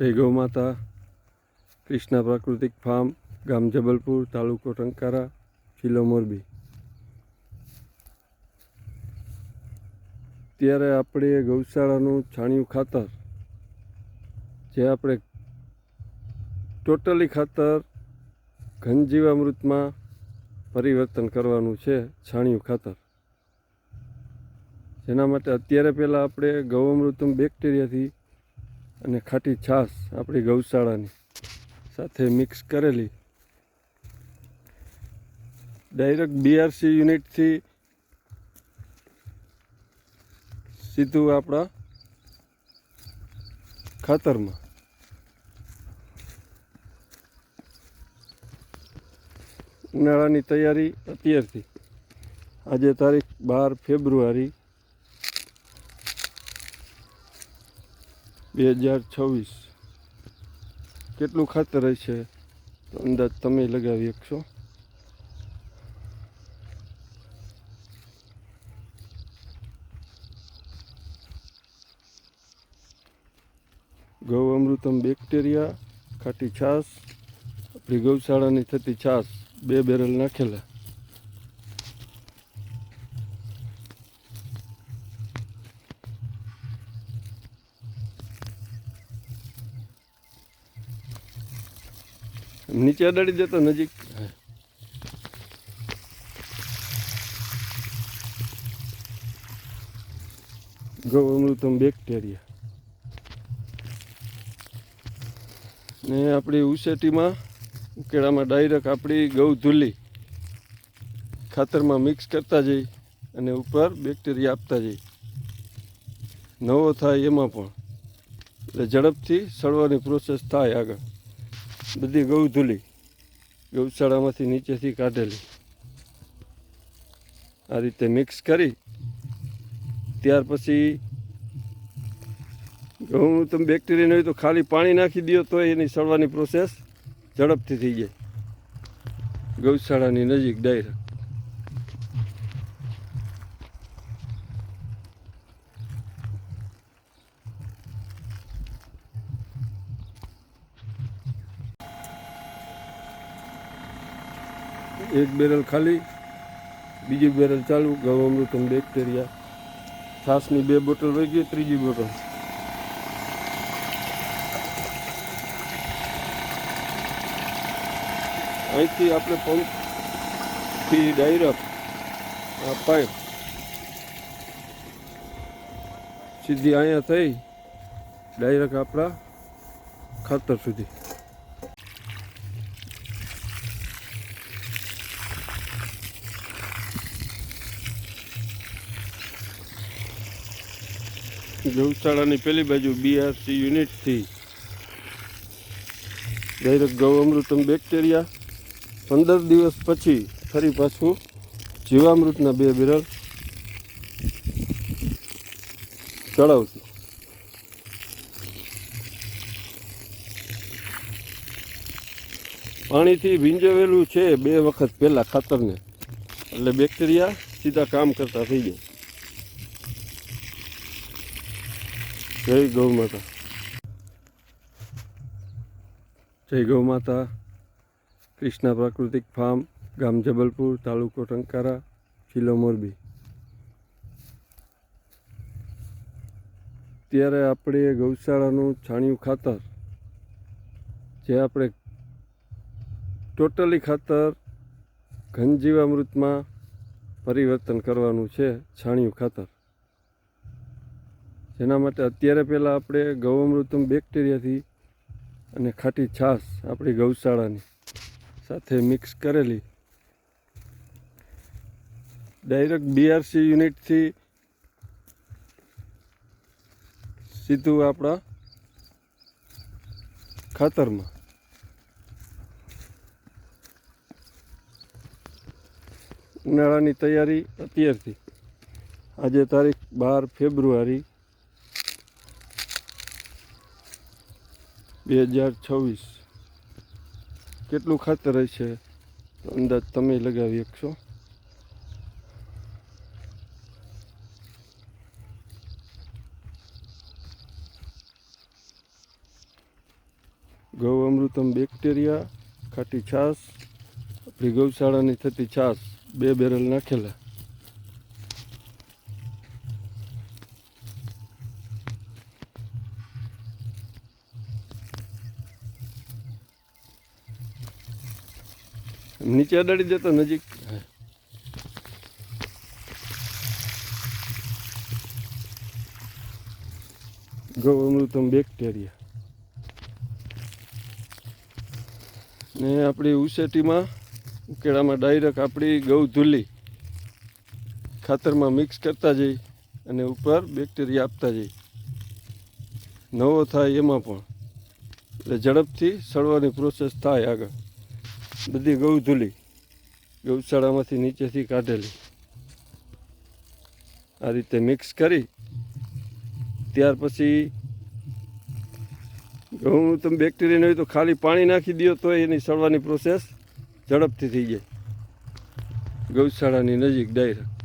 જય ગૌ માતા. કૃષ્ણા પ્રાકૃતિક ફાર્મ, ગામ જબલપુર, તાલુકો ટંકારા, જિલ્લો મોરબી. ત્યારે આપણે ગૌશાળાનું છાણિયું ખાતર, જે આપણે ટોટલી ખાતર ઘનજીવામૃતમાં પરિવર્તન કરવાનું છે, છાણિયું ખાતર. જેના માટે અત્યારે પહેલાં આપણે ગૌઅમૃતમ બેક્ટેરિયાથી અને ખાટી છાશ આપણી ગૌશાળાની સાથે મિક્સ કરેલી. ડાયરેક્ટ બીઆરસી યુનિટથી સીધું આપણા ખાતરમાં. ઉનાળાની તૈયારી અત્યારથી. આજે તારીખ બાર ફેબ્રુઆરી. બે હજાર છવ્વીસ. કેટલું ખાતર હશે? અંદાજ તમે લગાવી શકશો? ગૌ અમૃતમ બેક્ટેરિયા ખાટી છાશ આપણી ગૌશાળાની થતી છાશ બે બેરલ નાખેલા. નીચે અડાડી દેતો નજીક. ગૌ અમૃતમ બેક્ટેરિયા ને આપણી ઉસેટીમાં ઉકેળામાં ડાયરેક્ટ આપણી ગૌ ધૂલી ખાતરમાં મિક્સ કરતા જઈ અને ઉપર બેક્ટેરિયા આપતા જઈ. નવો થાય એમાં પણ. એટલે ઝડપથી સળવાની પ્રોસેસ થાય આગળ. બધી ગૌ ધૂલી, ગૌશાળામાંથી નીચેથી કાઢેલી. આ રીતે મિક્સ કરી, ત્યાર પછી ઘઉં તમે બેક્ટેરિયા હોય તો ખાલી પાણી નાખી દો તો એની સળવાની પ્રોસેસ ઝડપથી થઈ જાય. ગૌશાળાની નજીક ડાયરેક્ટ. એક બેરલ ખાલી, બીજી બેરલ ચાલુ ગૌ અમૃતમ બેક્ટેરિયા. છાસની બે બોટલ વહી ગઈ, ત્રીજી બોટલ. અહીંથી આપણે પંપથી ડાયરેક્ટ આ પાઇપ. સીધી અહીંયા થઈ ડાયરેક્ટ આપણા ખાતર સુધી. ગૌશાળાની પેલી બાજુ બીઆરસી યુનિટથી ડાયરેક્ટ ગૌ અમૃતમ બેક્ટેરિયા પંદર દિવસ પછી ફરી પાછું જીવામૃતના બે બિરલ ચડાવશું. પાણીથી ભીંજવેલું છે બે વખત પહેલાં ખાતરને. એટલે બેક્ટેરિયા સીધા કામ કરતા થઈ જાય. જય ગૌ માતા. જય ગૌ માતા. કૃષ્ણા પ્રાકૃતિક ફાર્મ, ગામ જબલપુર, તાલુકો ટંકારા, જિલ્લો મોરબી. ત્યારે આપણે ગૌશાળાનું છાણિયું ખાતર, જે આપણે ટોટલી ખાતર ઘનજીવામૃતમાં પરિવર્તન કરવાનું છે, છાણિયું ખાતર. જેના માટે અત્યારે પહેલાં આપણે ગૌમૃતમ બેક્ટેરિયાથી અને ખાટી છાશ આપણી ગૌશાળાની સાથે મિક્સ કરેલી. ડાયરેક્ટ બીઆરસી યુનિટથી સીધું આપણા ખાતરમાં. ઉનાળાની તૈયારી અત્યારથી. આજે તારીખ બાર ફેબ્રુઆરી. બે હજાર છવ્વીસ. કેટલું ખાતર હશે? અંદાજ તમે લગાવી શકશો? ગૌ અમૃતમ બેક્ટેરિયા ખાટી છાશ આપણી ગૌશાળાની થતી છાશ બે બેરલ નાખેલા. નીચે અડાડી દેતો નજીક. ગૌ અમૃતમ બેક્ટેરિયા ને આપણી ઉસેટીમાં ઉકેળામાં ડાયરેક્ટ આપણી ગૌ ધૂલી ખાતરમાં મિક્સ કરતા જઈ અને ઉપર બેક્ટેરિયા આપતા જઈ. નવો થાય એમાં પણ. એટલે ઝડપથી સળવાની પ્રોસેસ થાય આગળ. બધી ગૌ ધૂલી, ગૌશાળામાંથી નીચેથી કાઢેલી. આ રીતે મિક્સ કરી, ત્યાર પછી ઘઉં તમે બેક્ટેરિયા હોય તો ખાલી પાણી નાખી દો તો એની સળવાની પ્રોસેસ ઝડપથી થઈ જાય. ગૌશાળાની નજીક ડાયરેક્ટ.